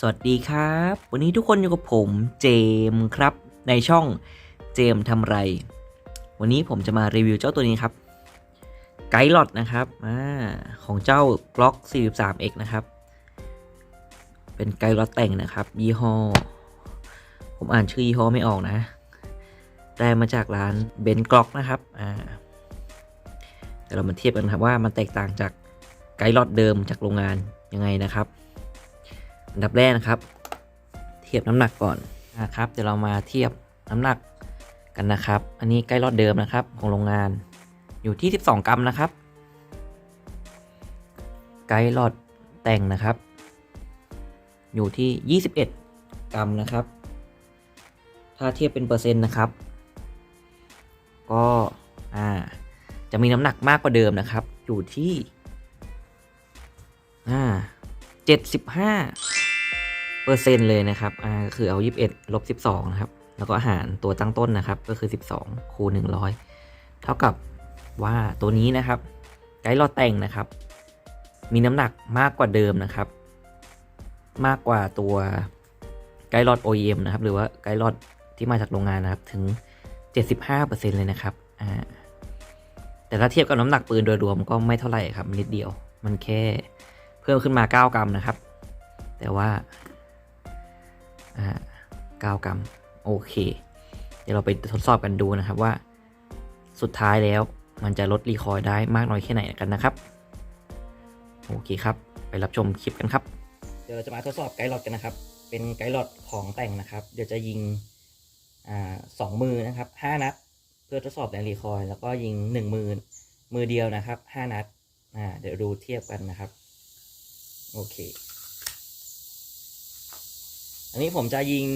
สวัสดีครับ วันนี้ทุกคนอยู่กับผมเจมครับ ในช่องเจมทำไร วันนี้ผมจะมารีวิวเจ้าตัวนี้ครับไกด์ลอดนะครับอของเจ้า Glock 43X นะครับ เป็นไกด์ลอดแต่งนะครับ ยี่ห้อ ผมอ่านชื่อยี่ห้อไม่ออกนะได้มาจากร้านเบนกล็อกนะครับอ่าเดี๋ยวเรามาเทียบกันครับว่ามันแตกต่างจากไกด์ลอดเดิมจากโรงงานยังไงนะครับ อันดับแรกนะครับ เทียบน้ำหนักก่อนนะครับ เดี๋ยวเรามาเทียบน้ำหนักกันนะครับ อันนี้ใกล้รอดเดิมนะครับของโรงงาน อยู่ที่ 12 กรัมนะครับไกด์ลอดแต่งนะครับ อยู่ที่ 21 กรัมนะครับ ถ้าเทียบเป็นเปอร์เซ็นต์นะครับ ก็อ่าจะมีน้ำหนักมากกว่าเดิมนะครับ อยู่ที่อ่า75 เปอร์เซ็นต์เลยนะครับอ่าก็คือเอา 21ลบ12 นะครับ แล้วก็หารตัวตั้งต้นนะครับ ก็คือ 12 คูณ 100 เท่ากับว่าตัวนี้นะครับ ไกด์ลอดแต่งนะครับ มีน้ำหนักมากกว่าเดิมนะครับ มากกว่าตัวไกด์ลอด OEM นะครับ หรือว่าไกด์ลอดที่มาจากโรงงานนะครับ ถึง 75%เลยนะครับ อ่า แต่ถ้าเทียบกับน้ำหนักปืนโดยรวมก็ไม่เท่าไหร่ครับนิดเดียว มันแค่เพิ่มขึ้นมา 9 กรัมนะครับ แต่ว่า อ่า9กรัมโอเค เดี๋ยวเราไปทดสอบกันดูนะครับว่า สุดท้ายแล้วมันจะลดรีคอยได้มากน้อยแค่ไหนกันนะครับ โอเคครับ ไปรับชมคลิปกันครับ เดี๋ยวเราจะมาทดสอบไกด์ลอดกันนะครับ เป็นไกด์ลอดของแต่งนะครับ เดี๋ยวจะยิงอ่าสองมือนะครับห้านัด เพื่อทดสอบแรงรีคอยแล้วก็ยิงหนึ่งมือมือเดียวนะครับห้านัดอ่าเดี๋ยวดูเทียบกันนะครับ โอเค อันนี้ผมจะยิง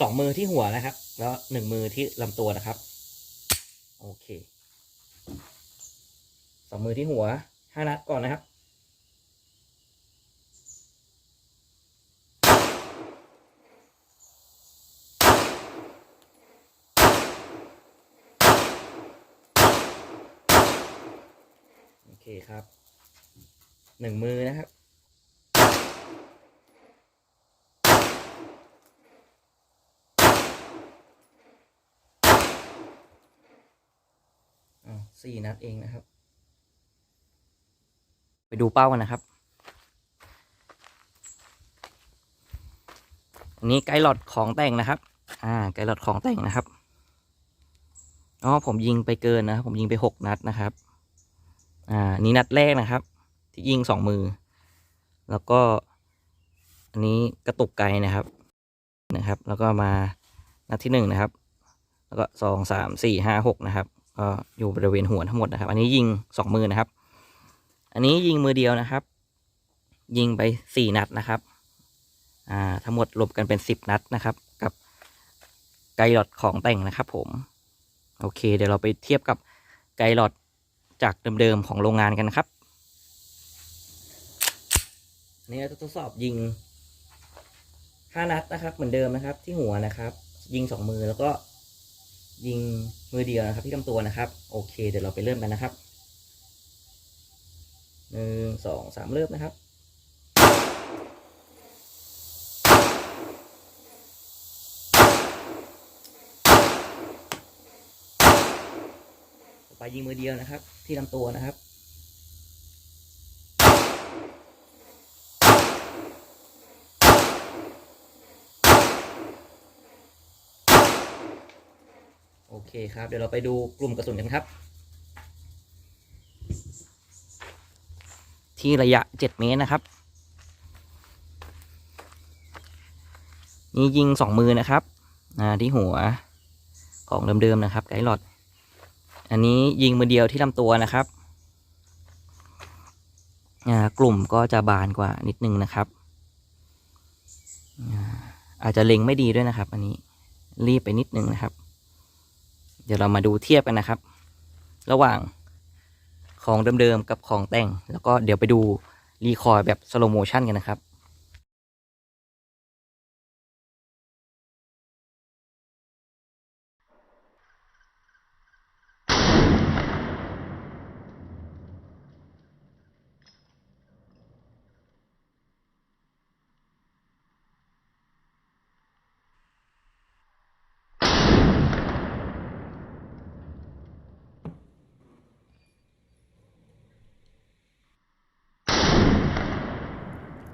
สองมือที่หัวนะครับ แล้วหนึ่งมือที่ลำตัวนะครับ โอเคสองมือที่หัวห้านัดก่อนนะครับ โอเคครับหนึ่งมือนะครับ สี่นัดเองนะครับ ไปดูเป้ากันนะครับ อันนี้ไกด์หลอดของแต่งนะครับ อ่า ไกด์หลอดของแต่งนะครับอ๋อผมยิงไปเกินนะครับผมยิงไปหกนัดนะครับ อ่า นี่นัดแรกนะครับ ที่ยิงสองมือ แล้วก็ อันนี้กระตุกไกลนะครับ นะครับ แล้วก็มานัดที่หนึ่งนะครับ แล้วก็สองสามสี่ห้าหกนะครับ ก็อยู่บริเวณหัวทั้งหมดนะครับ อันนี้ยิงสองมือนะครับ อันนี้ยิงมือเดียวนะครับ ยิงไปสี่นัดนะครับ อ่าทั้งหมดรวมกันเป็นสิบนัดนะครับ กับไกลลอดของแต่งนะครับ ผม โอเค เดี๋ยวเราไปเทียบกับไกลลอดจากเดิมๆของโรงงานกันนะครับ อันนี้เราจะทดสอบยิงห้านัดนะครับ เหมือนเดิมนะครับ ที่หัวนะครับ ยิงสองมือแล้วก็ ยิงมือเดียวนะครับที่ลำตัวนะครับ โอเค เดี๋ยวเราไปเริ่มกันนะครับหนึ่งสองสามเริ่มนะครับไปยิงมือเดียวนะครับ ที่ลำตัวนะครับ เคครับ เดี๋ยวเราไปดูกลุ่มกระสุนกันครับ ที่ระยะ 7 เมตรนะครับ นี่ยิงสองมือนะครับที่หัวของเดิมๆนะครับ ไกด์หลอด อันนี้ยิงมือเดียวที่ลำตัวนะครับกลุ่มก็จะบานกว่านิดนึงนะครับ อาจจะเล็งไม่ดีด้วยนะครับ อันนี้รีบไปนิดนึงนะครับ เดี๋ยวเรามาดูเทียบกันนะครับ ระหว่างของเดิมๆกับของแต่ง แล้วก็เดี๋ยวไปดูรีคอยล์แบบสโลโมชันกันนะครับ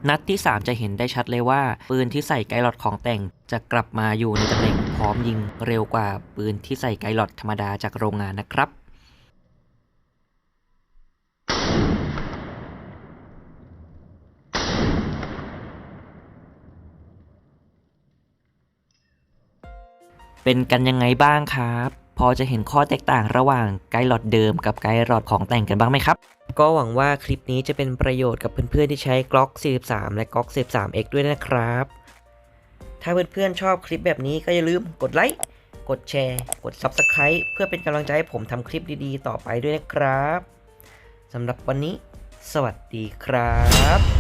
นัดที่ 3 จะเห็นได้ชัดเลยว่า ปืนที่ใส่ไกลลอดของแต่งจะกลับมาอยู่ในตำแหน่งพร้อมยิงเร็วกว่าปืนที่ใส่ไกลลอดธรรมดาจากโรงงานนะครับเป็นกันยังไงบ้างครับ พอจะเห็นข้อแตกต่างระหว่างไกด์หลอดเดิมกับไกด์หลอดของแต่งกันบ้างไหมครับ ก็หวังว่าคลิปนี้จะเป็นประโยชน์กับเพื่อนๆที่ใช้ Glock 43 และ Glock 43X ด้วยนะครับ ถ้าเพื่อนๆชอบคลิปแบบนี้ก็อย่าลืมกดไลค์กดแชร์ กด Subscribe เพื่อเป็นกำลังใจให้ผมทำคลิปดีๆ ต่อไปด้วยนะครับสำหรับวันนี้ สวัสดีครับ